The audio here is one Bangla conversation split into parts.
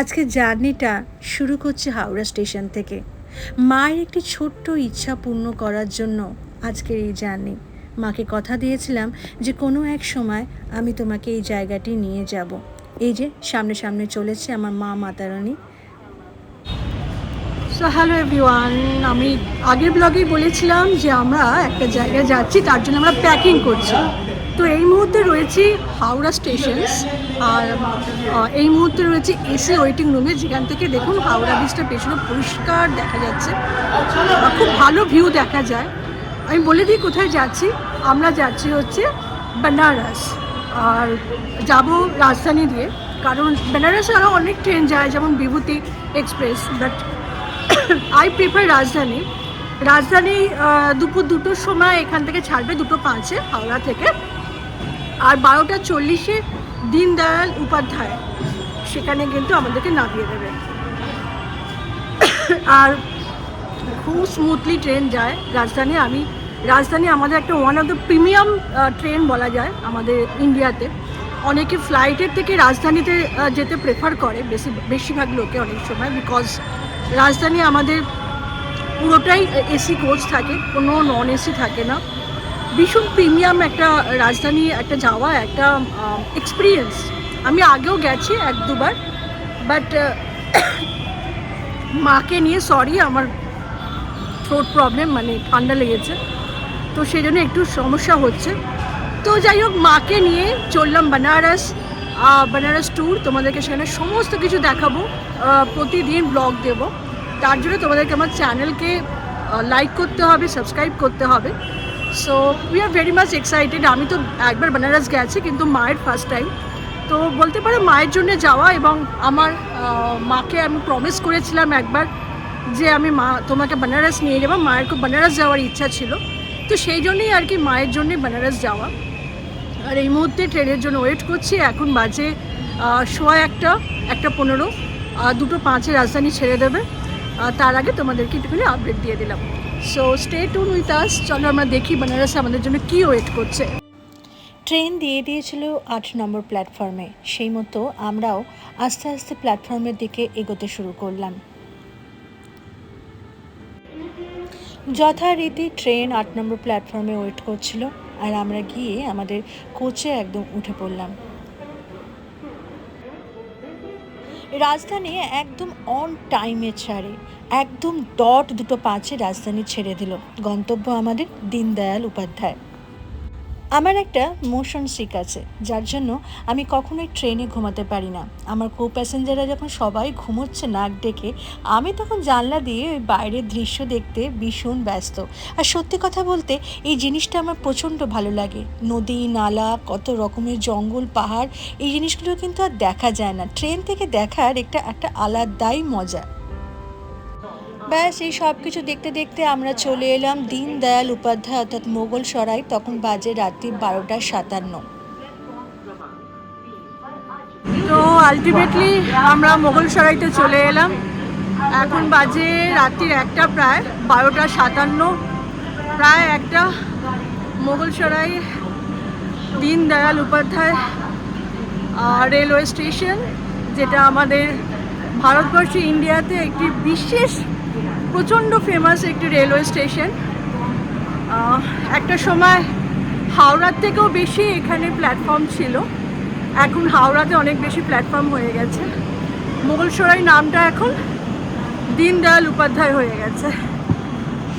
আজকে জার্নিটা শুরু করছে হাওড়া স্টেশন থেকে। মায়ের একটি ছোট্ট ইচ্ছা পূর্ণ করার জন্য আজকের এই জার্নি। মাকে কথা দিয়েছিলাম যে কোনো এক সময় আমি তোমাকে এই জায়গাটি নিয়ে যাব। এই যে সামনে সামনে চলেছে আমার মা, মাতারানী। সো হ্যালো এভরিওয়ান আমি আগের ব্লগেই বলেছিলাম যে আমরা একটা জায়গায় যাচ্ছি, তার জন্য আমরা প্যাকিং করছি। তো এই মুহূর্তে রয়েছি হাওড়া স্টেশনস আর এই মুহূর্তে রয়েছে এসি ওয়েটিং রুমে যেখান থেকে দেখুন হাওড়া ব্রিজটা পেছনে পরিষ্কার দেখা যাচ্ছে। খুব ভালো ভিউ দেখা যায়। আমি বলে দিই কোথায় যাচ্ছি। আমরা যাচ্ছি হচ্ছে বেনারস আর যাব রাজধানী দিয়ে। কারণ বেনারসে আরও অনেক ট্রেন যায়, যেমন Bibhuti express but I prefer Rajdhani. Rajdhani দুপুর দুটোর সময় এখান থেকে ছাড়বে দুটো পাঁচে হাওড়া থেকে। আর বারোটা চল্লিশে দীনদয়াল উপাধ্যায়, সেখানে কিন্তু আমাদেরকে নামিয়ে দেবে। আর খুব স্মুথলি ট্রেন যায় রাজধানী। আমি, রাজধানী আমাদের একটা one of the premium train বলা যায় আমাদের ইন্ডিয়াতে অনেকে ফ্লাইটের থেকে রাজধানীতে যেতে প্রেফার করে, বেশি, বেশিরভাগ লোকে অনেক সময় বিকজ রাজধানী আমাদের পুরোটাই এসি কোচ থাকে, কোনো নন এসি থাকে না। ভীষণ প্রিমিয়াম একটা রাজধানী, একটা যাওয়া, একটা এক্সপিরিয়েন্স আমি আগেও গেছি এক দুবার বাট মাকে নিয়ে সরি আমার থ্রোট প্রবলেম মানে ঠান্ডা লেগেছে। তো সেই জন্য একটু সমস্যা হচ্ছে। তো যাই হোক, মাকে নিয়ে চললাম বেনারস বেনারস ট্যুর তোমাদেরকে সেখানে সমস্ত কিছু দেখাবো প্রতিদিন ব্লগ দেব। তার জন্য তোমাদেরকে আমার চ্যানেলকে লাইক করতে হবে সাবস্ক্রাইব করতে হবে। So we are very much excited আমি তো একবার বেনারস গেছি, কিন্তু মায়ের ফার্স্ট টাইম তো বলতে পারো মায়ের জন্য যাওয়া এবং আমার মাকে আমি প্রমিস করেছিলাম একবার যে আমি মা, তোমাকে বেনারস নিয়ে যাব। মায়ের খুব বেনারস যাওয়ার ইচ্ছা ছিল। তো সেই জন্যই আর কি মায়ের জন্যই বেনারস যাওয়া। আর এই মুহূর্তে ট্রেনের জন্য ওয়েট করছি। এখন বাজে সোয়া একটা একটা পনেরো। দুটো পাঁচে রাজধানী ছেড়ে দেবে। তার আগে তোমাদেরকে একটুখানি আপডেট দিয়ে দিলাম। So stay tuned with us চলো আমরা দেখি বেনারসে আমাদের জন্য কী ওয়েট করছে। ট্রেন দিয়ে দিয়েছিল আট নম্বর প্ল্যাটফর্মে সেই মতো আমরাও আস্তে আস্তে প্ল্যাটফর্মের দিকে এগোতে শুরু করলাম। যথারীতি ট্রেন আট নম্বর প্ল্যাটফর্মে ওয়েট করছিল। আর আমরা গিয়ে আমাদের কোচে একদম উঠে পড়লাম। রাজধানী একদম অন টাইমে ছাড়ে। একদম ডট দুটো পাঁচে রাজধানী ছেড়ে দিল। গন্তব্য আমাদের দীনদয়াল উপাধ্যায়। আমার একটা মোশন সিক আছে, যার জন্য আমি কখনোই ট্রেনে ঘুমাতে পারি না। আমার কো প্যাসেঞ্জাররা যখন সবাই ঘুমোচ্ছে নাক ডেকে, আমি তখন জানলা দিয়ে ওই বাইরের দৃশ্য দেখতে ভীষণ ব্যস্ত। আর সত্যি কথা বলতে, এই জিনিসটা আমার প্রচণ্ড ভালো লাগে। নদী, নালা, কত রকমের জঙ্গল, পাহাড়, এই জিনিসগুলো কিন্তু আর দেখা যায় না। ট্রেন থেকে দেখার একটা একটা আলাদাই মজা। ব্যাস, এই সব কিছু দেখতে দেখতে আমরা চলে এলাম দীনদয়াল উপাধ্যায়, অর্থাৎ মোগল সরাই, তখন বাজে রাত্রি বারোটা সাতান্ন। তো আলটিমেটলি আমরা মোগল সরাইতে চলে এলাম। এখন বাজে রাত্রির একটা প্রায়, বারোটা সাতান্ন। প্রায় একটা মোগল সরাই, দীনদয়াল উপাধ্যায় রেলওয়ে স্টেশন যেটা আমাদের ভারতবর্ষে ইন্ডিয়াতে একটি বিশেষ, প্রচণ্ড ফেমাস একটি রেলওয়ে স্টেশন একটা সময় হাওড়ার থেকেও বেশি এখানে প্ল্যাটফর্ম ছিল। এখন হাওড়াতে অনেক বেশি প্ল্যাটফর্ম হয়ে গেছে। মোগলসরাই নামটা এখন দীনদয়াল উপাধ্যায় হয়ে গেছে।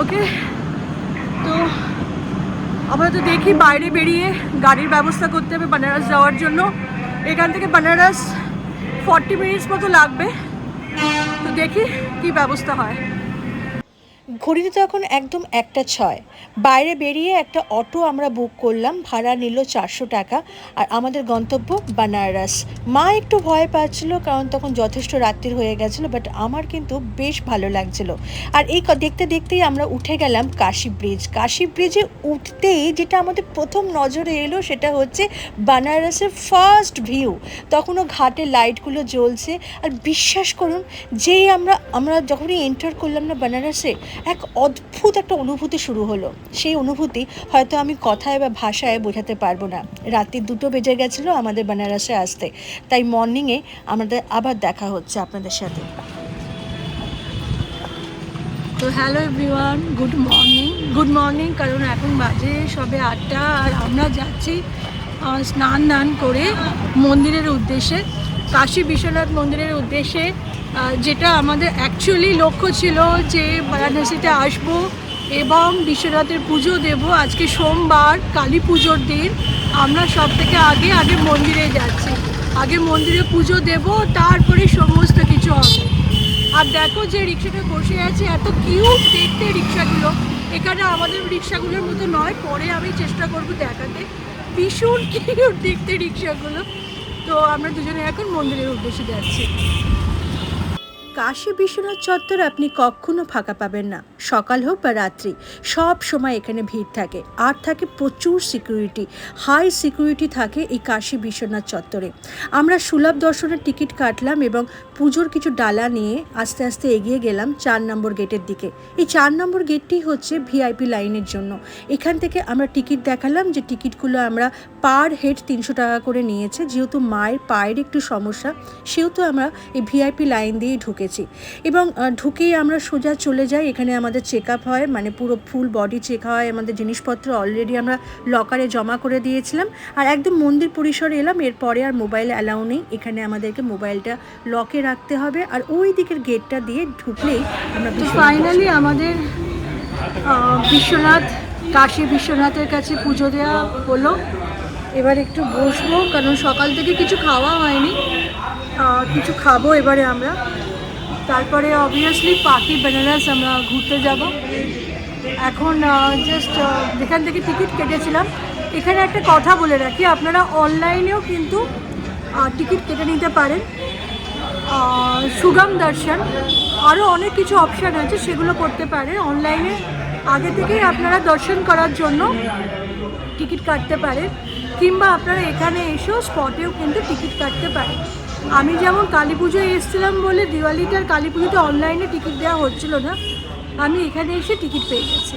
ওকে তো আপাতত দেখি বাইরে বেরিয়ে গাড়ির ব্যবস্থা করতে হবে। বেনারস যাওয়ার জন্য। এখান থেকে বেনারস ফর্টি মিনিটস মতো লাগবে। তো দেখি কি ব্যবস্থা হয়। ঘড়িতে তো এখন একদম একটা ছয়। বাইরে বেরিয়ে একটা অটো আমরা বুক করলাম, ভাড়া নিল চারশো টাকা। আর আমাদের গন্তব্য বানারস। মা একটু ভয় পাচ্ছিল, কারণ তখন যথেষ্ট রাত্রির হয়ে গেছিল বাট আমার কিন্তু বেশ ভালো লাগছিল। আর এই দেখতে দেখতেই আমরা উঠে গেলাম কাশি ব্রিজ। কাশি ব্রিজে উঠতেই যেটা আমাদের প্রথম নজরে এলো, সেটা হচ্ছে বানারসের ফার্স্ট ভিউ তখনও ঘাটে লাইটগুলো জ্বলছে। আর বিশ্বাস করুন, যেই আমরা আমরা যখনই এন্টার করলাম না বেনারসে এক অদ্ভুত একটা অনুভূতি শুরু হলো। সেই অনুভূতি হয়তো আমি কথায় বা ভাষায় বোঝাতে পারব না। রাত্রি দুটো বেজে গেছিল আমাদের বেনারসে আসতে। তাই মর্নিংয়ে আমাদের আবার দেখা হচ্ছে আপনাদের সাথে। তো hello everyone good morning good morning কারণ এখন বাজে সবে আটটা আর আমরা যাচ্ছি স্নান দান করে মন্দিরের উদ্দেশ্যে। কাশী বিশ্বনাথ মন্দিরের উদ্দেশ্যে যেটা আমাদের অ্যাকচুয়ালি লক্ষ্য ছিল যে বারাণসীতে আসব এবং বিশ্বনাথের পুজো দেব। আজকে সোমবার, কালী পুজোর দিন। আমরা সব থেকে আগে আগে মন্দিরে যাচ্ছি। আগে মন্দিরে পুজো দেব, তারপরে সমস্ত কিছু হবে। আর দেখো যে রিক্সাটা বসে আছে, এত কিউট দেখতে রিক্সাগুলো। এখানে আমাদের রিক্সাগুলোর মতো নয়, পরে আমি চেষ্টা করব দেখাতে। ভীষণ কিউট দেখতে রিক্সাগুলো। তো আমরা দুজনে এখন মন্দিরের উদ্দেশ্যে যাচ্ছি। কাশী বিশ্বনাথ চত্বর আপনি কখনো ফাঁকা পাবেন না। সকাল হোক বা রাত্রি, সব সময় এখানে ভিড় থাকে। আর থাকে প্রচুর সিকিউরিটি হাই সিকিউরিটি থাকে এই কাশী বিশ্বনাথ চত্বরে। আমরা সুলভ দর্শনের টিকিট কাটলাম এবং পুজোর কিছু ডালা নিয়ে আস্তে আস্তে এগিয়ে গেলাম চার নম্বর গেটের দিকে। এই চার নম্বর গেটটি হচ্ছে ভিআইপি লাইনের জন্য। এখান থেকে আমরা টিকিট দেখালাম যে টিকিটগুলো আমরা পার হেড তিনশো টাকা করে নিয়েছে। যেহেতু মায়ের পায়ের একটু সমস্যা, সেহেতু আমরা এই ভিআইপি লাইন দিয়েই ঢুকেছি এবং ঢুকেই আমরা সোজা চলে যাই। এখানে আমাদের চেক আপ হয় মানে পুরো ফুল বডি চেক হয় আমাদের জিনিসপত্র অলরেডি আমরা লকারে জমা করে দিয়েছিলাম। আর একদম মন্দির পরিসরে এলাম এরপরে আর মোবাইল অ্যালাউ নেই। এখানে আমাদেরকে মোবাইলটা লকে রাখতে হবে। আর ওই দিকের গেটটা দিয়ে ঢুকলেই আমরা তো ফাইনালি আমাদের বিশ্বনাথ কাশী বিশ্বনাথের কাছে পুজো দেওয়া হলো। এবার একটু বসবো কারণ সকাল থেকে কিছু খাওয়া হয়নি। কিছু খাব এবারে আমরা। তারপরে অবভিয়াসলি পাখি বেনারস, আমরা ঘুরতে যাব। এখন জাস্ট যেখান থেকে টিকিট কেটেছিলাম, এখানে একটা কথা বলে রাখি, আপনারা অনলাইনেও কিন্তু টিকিট কেটে নিতে পারেন। সুগম দর্শন আরও অনেক কিছু অপশান আছে, সেগুলো করতে পারে অনলাইনে আগে থেকেই আপনারা দর্শন করার জন্য টিকিট কাটতে পারেন, কিংবা আপনারা এখানে এসেও স্পটেও কিন্তু টিকিট কাটতে পারেন। আমি যেমন কালী পুজোয় এসেছিলাম বলে দিওয়ালিটার কালী পুজোতে অনলাইনে টিকিট দেওয়া হচ্ছিল না আমি এখানে এসে টিকিট পেয়ে গেছি।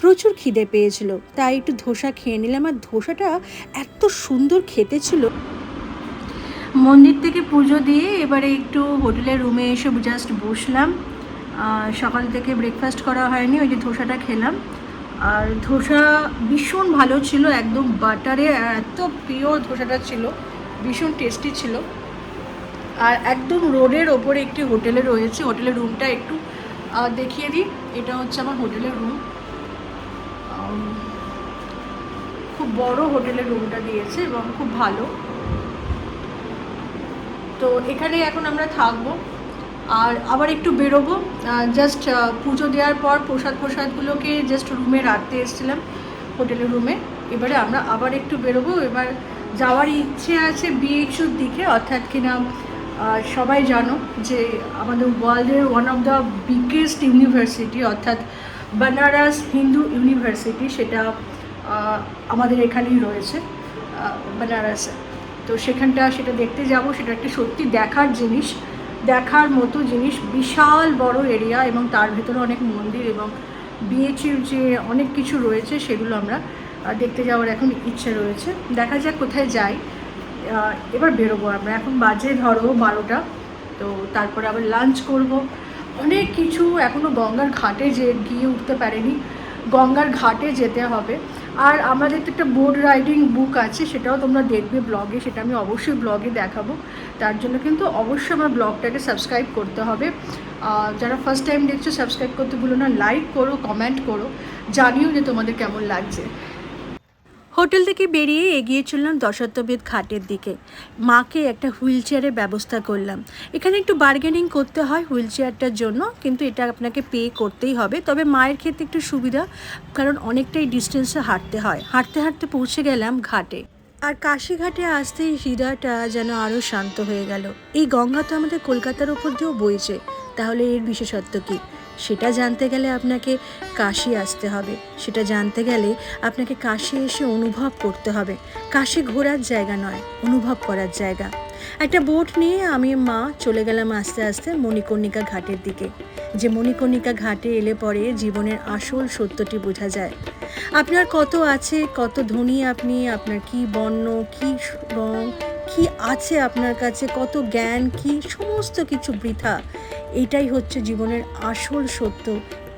প্রচুর খিদে পেয়েছিল তাই একটু ধোসা খেয়ে নিলাম আর ধোসাটা এত সুন্দর খেতে ছিল। মন্দির থেকে পুজো দিয়ে এবারে একটু হোটেলের রুমে এসে জাস্ট বসলাম। সকাল থেকে ব্রেকফাস্ট করা হয়নি ওই যে ধোসাটা খেলাম। আর ধোসা ভীষণ ভালো ছিল একদম বাটারে এত প্রিয় ধোসাটা ছিল। ভীষণ টেস্টি ছিল। আর একদম রোডের ওপরে একটি হোটেলে রয়েছে। হোটেলের রুমটা একটু দেখিয়ে দিই। এটা হচ্ছে আমার হোটেলের রুম। খুব বড় হোটেলের রুমটা দিয়েছে এবং খুব ভালো। তো এখানে এখন আমরা থাকব। আর আবার একটু বেরোবো। জাস্ট পুজো দেওয়ার পর প্রসাদ প্রসাদগুলোকে জাস্ট রুমে রাখতে এসেছিলাম হোটেলের রুমে। এবারে আমরা আবার একটু বেরোবো। এবার যাওয়ার ইচ্ছে আছে বিএইচুর দিকে, অর্থাৎ কিনা সবাই জানো যে আমাদের ওয়ার্ল্ডের one of the biggest university অর্থাৎ বেনারস হিন্দু ইউনিভার্সিটি সেটা আমাদের এখানেই রয়েছে বেনারসে তো সেখানটা সেটা দেখতে যাব, সেটা একটা সত্যি দেখার জিনিস, দেখার মতো জিনিস, বিশাল বড় এরিয়া এবং তার ভেতরে অনেক মন্দির এবং বিএচির যে অনেক কিছু রয়েছে, সেগুলো আমরা দেখতে যাওয়ার এখন ইচ্ছে রয়েছে। দেখা যাক কোথায় যাই। এবার বেরোবো আমরা। এখন বাজে ধরো বারোটা। তো তারপরে আবার লাঞ্চ করব। অনেক কিছু এখনও গঙ্গার ঘাটে যে গিয়ে উঠতে পারেনি। গঙ্গার ঘাটে যেতে হবে। আর আমাদের তো একটা বোট রাইডিং বুক আছে, সেটাও তোমরা দেখবে ব্লগে সেটা আমি অবশ্যই ব্লগে দেখাবো। তার জন্য কিন্তু অবশ্যই আমার ব্লগটাকে সাবস্ক্রাইব করতে হবে। যারা ফার্স্ট টাইম দেখছ সাবস্ক্রাইব করতে ভুলো না। লাইক করো কমেন্ট করো। জানিও যে তোমাদের কেমন লাগছে। হোটেল থেকে বেরিয়ে এগিয়ে চললাম দশাত্মবেদ ঘাটের দিকে। মাকে একটা হুইল চেয়ারের ব্যবস্থা করলাম। এখানে একটু বার্গেনিং করতে হয় হুইল চেয়ারটার জন্য, কিন্তু এটা আপনাকে পে করতেই হবে। তবে মায়ের ক্ষেত্রে একটু সুবিধা, কারণ অনেকটাই ডিস্টেন্সে হাঁটতে হয়। হাঁটতে হাঁটতে পৌঁছে গেলাম ঘাটে। আর কাশিঘাটে আসতেই হৃদয়টা যেন আরও শান্ত হয়ে গেল। এই গঙ্গা তো আমাদের কলকাতার ওপর দিয়েও বইছে। তাহলে এর বিশেষত্ব কী? সেটা জানতে গেলে আপনাকে কাশি আসতে হবে। সেটা জানতে গেলে আপনাকে কাশি এসে অনুভব করতে হবে। কাশি ঘোরার জায়গা নয়, অনুভব করার জায়গা। একটা বোট নিয়ে আমি মা চলে গেলাম আস্তে আস্তে মণিকর্ণিকা ঘাটের দিকে। যে মণিকর্ণিকা ঘাটে এলে পরে জীবনের আসল সত্যটি বোঝা যায়। আপনার কত আছে, কত ধনী আপনি, আপনার কি বর্ণ, কি রং কি আছে আপনার কাছে? কত জ্ঞান? কি? সমস্ত কিছু বৃথা। এটাই হচ্ছে জীবনের আসল সত্য,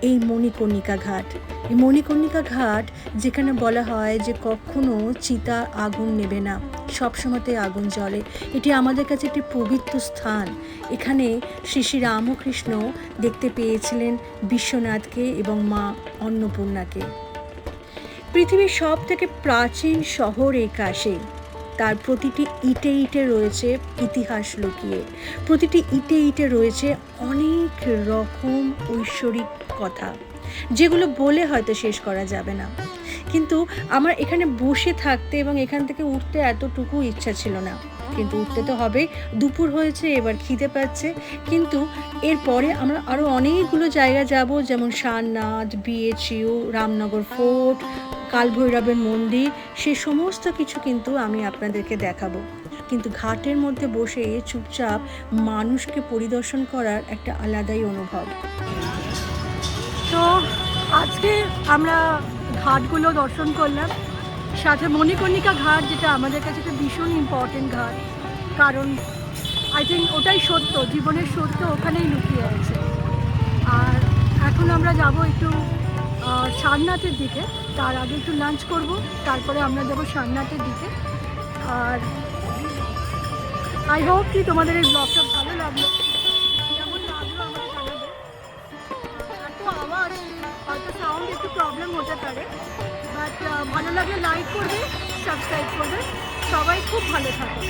এই মণিকর্ণিকা ঘাট। এই মণিকর্ণিকা ঘাট যেখানে বলা হয় যে কখনো চিতা আগুন নেবে না, সবসময়তে আগুন জ্বলে। এটি আমাদের কাছে একটি পবিত্র স্থান। এখানে শ্রী শ্রী রামকৃষ্ণ দেখতে পেয়েছিলেন বিশ্বনাথকে এবং মা অন্নপূর্ণাকে। পৃথিবীর সব থেকে প্রাচীন শহর এই কাশী। তার প্রতিটি ইটে ইটে রয়েছে ইতিহাস লুকিয়ে। প্রতিটি ইটে ইটে রয়েছে অনেক রকম ঐশ্বরিক কথা, যেগুলো বলে হয়তো শেষ করা যাবে না। কিন্তু আমার এখানে বসে থাকতে এবং এখান থেকে উঠতে এতটুকু ইচ্ছা ছিল না। কিন্তু উঠতে তো হবে, দুপুর হয়েছে, এবার খিদে পাচ্ছে। কিন্তু এরপরে আমরা আরও অনেকগুলো জায়গা যাব, যেমন সারনাথ, বিএচইউ, রামনগর ফোর্ট কালভৈরবের মন্দির, সে সমস্ত কিছু কিন্তু আমি আপনাদেরকে দেখাবো। কিন্তু ঘাটের মধ্যে বসে চুপচাপ মানুষকে পরিদর্শন করার একটা আলাদাই অনুভব। তো আজকে আমরা ঘাটগুলো দর্শন করলাম। সাথে মণিকর্ণিকা ঘাট, যেটা আমাদের কাছে একটা ভীষণ ইম্পর্টেন্ট ঘাট। কারণ আই থিঙ্ক ওটাই সত্য, জীবনের সত্য ওখানেই লুকিয়ে আছে। আর এখন আমরা যাব একটু সারনাথের দিকে। তার আগে একটু লাঞ্চ করব, তারপরে আমরা যাব সারনাথের দিকে। আর আই হোপ কি তোমাদের এই ব্লগটা ভালো লাগল। হয়তো একটু প্রবলেম হতে পারে। বাট ভালো লাগলে লাইক করবে সাবস্ক্রাইব করবে। সবাই খুব ভালো থাকে।